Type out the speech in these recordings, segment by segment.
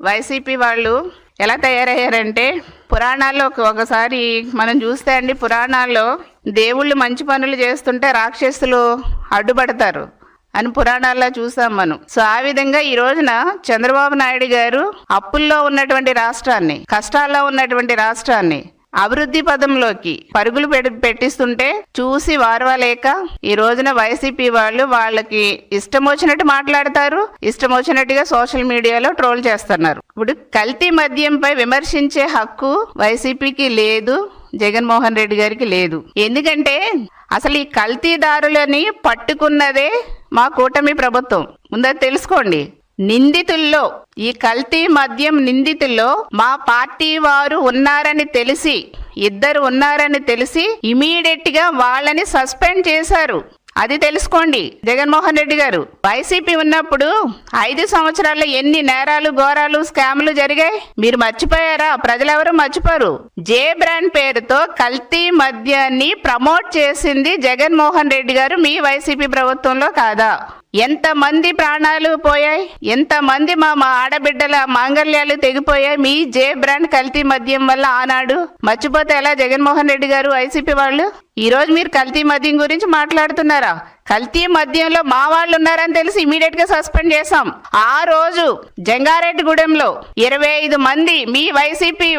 YCP వాళ్ళు ఎలా తయారయ్యారంటే పురాణాల్లో ఒకసారి మనం చూస్తే అండి పురాణాల్లో దేవుళ్ళు మంచి పనులు చేస్తుంటే రాక్షసులు అడ్డుపడతారు అని పురాణాల్లో చూసాం మనం. సో ఆ విధంగా ఈ రోజున చంద్రబాబు నాయుడు గారు అప్పుల్లో ఉన్నటువంటి రాష్ట్రాన్ని కష్టాల్లో ఉన్నటువంటి రాష్ట్రాన్ని అభివృద్ధి పదంలోకి పరుగులు పెట్టిస్తుంటే చూసి వారవలేక ఈ రోజున వైసీపీ వాళ్ళు వాళ్ళకి ఇష్టం వచ్చినట్టు మాట్లాడతారు ఇష్టం వచ్చినట్టుగా సోషల్ మీడియాలో ట్రోల్ చేస్తున్నారు. ఇప్పుడు కల్తీ మద్యంపై విమర్శించే హక్కు వైసీపీకి లేదు జగన్మోహన్ రెడ్డి గారికి లేదు. ఎందుకంటే అసలు ఈ కల్తీదారులని పట్టుకున్నదే మా కూటమి ప్రభుత్వం. ముందు తెలుసుకోండి. నిందితుల్లో ఈ కల్తీ మద్యం నిందితుల్లో మా పార్టీ వారు ఉన్నారని తెలిసి ఇద్దరు ఉన్నారని తెలిసి ఇమీడియట్గా వాళ్ళని సస్పెండ్ చేశారు. అది తెలుసుకోండి. జగన్మోహన్ రెడ్డి గారు వైసీపీ ఉన్నప్పుడు ఐదు సంవత్సరాల్లో ఎన్ని నేరాలు ఘోరాలు స్కామ్లు జరిగాయి? మీరు మర్చిపోయారా? ప్రజలెవరూ మర్చిపోరు. జే బ్రాండ్ పేరుతో కల్తీ మద్యాన్ని ప్రమోట్ చేసింది జగన్మోహన్ రెడ్డి గారు మీ వైసీపీ ప్రభుత్వంలో కాదా? ఎంతమంది ప్రాణాలు పోయాయి? ఎంతమంది మా మా ఆడబిడ్డల మాంగళ్యాలు తెగిపోయాయి? మీ జే బ్రాండ్ కల్తీ మద్యం వల్ల ఆనాడు మర్చిపోతే ఎలా జగన్మోహన్ రెడ్డి గారు వైసీపీ వాళ్ళు? ఈరోజు మీరు కల్తీ మద్యం గురించి మాట్లాడుతున్నారా? కల్తీ మద్యంలో మా వాళ్ళు ఉన్నారని తెలిసి ఇమీడియట్గా సస్పెండ్ చేశాం. ఆ రోజు జంగారెడ్డిగూడెంలో ఇరవై ఐదు మంది మీ వైసీపీ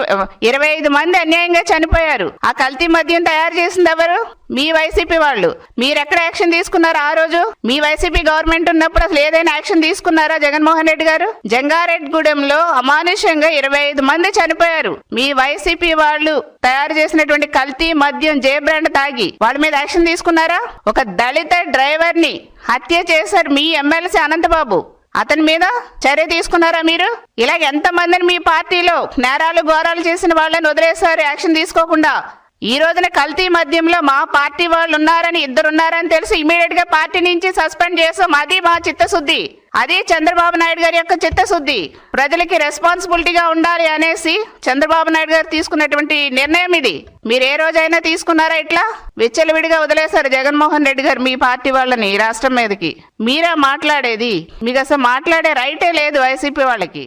ఇరవై ఐదు మంది అన్యాయంగా చనిపోయారు. ఆ కల్తీ మద్యం తయారు చేసింది ఎవరు? మీ వైసీపీ వాళ్ళు. మీరు ఎక్కడ యాక్షన్ తీసుకున్నారు ఆ రోజు? మీ వైసీపీ గవర్నమెంట్ ఉన్నప్పుడు అసలు ఏదైనా యాక్షన్ తీసుకున్నారా జగన్మోహన్ రెడ్డి గారు? జంగారెడ్డిగూడెంలో అమానుషంగా ఇరవై ఐదు మంది చనిపోయారు. మీ వైసీపీ వాళ్ళు తయారు చేసినటువంటి కల్తీ మద్యం జే బ్రాండ్ తాగి వాళ్ళ మీద యాక్షన్ తీసుకున్నారా? ఒక దళిత డ్రైవర్ని హత్య చేశారు మీ ఎమ్మెల్సీ అనంతబాబు. అతని మీద చర్య తీసుకున్నారా మీరు? ఇలాగ ఎంతమందిని మీ పార్టీలో నేరాలు ఘోరాలు చేసిన వాళ్ళని వదిలేశారు యాక్షన్ తీసుకోకుండా? ఈ రోజున కల్తీ మద్యంలో మా పార్టీ వాళ్ళు ఉన్నారని ఇద్దరున్నారని తెలిసి ఇమీడియట్గా పార్టీ నుంచి సస్పెండ్ చేసాం అది మా చిత్తశుద్ధి. అది చంద్రబాబు నాయుడు గారి యొక్క చిత్తశుద్ధి. ప్రజలకి రెస్పాన్సిబిలిటీగా ఉండాలి అనేసి చంద్రబాబు నాయుడు గారు తీసుకున్నటువంటి నిర్ణయం ఇది. మీరు ఏ రోజైనా తీసుకున్నారా ఇట్లా? విచ్చలవిడిగా వదిలేశారు జగన్మోహన్ రెడ్డి గారు మీ పార్టీ వాళ్ళని రాష్ట్రం మీదకి. మీరా మాట్లాడేది? మీకు అసలు మాట్లాడే రైటే లేదు వైసీపీ వాళ్ళకి.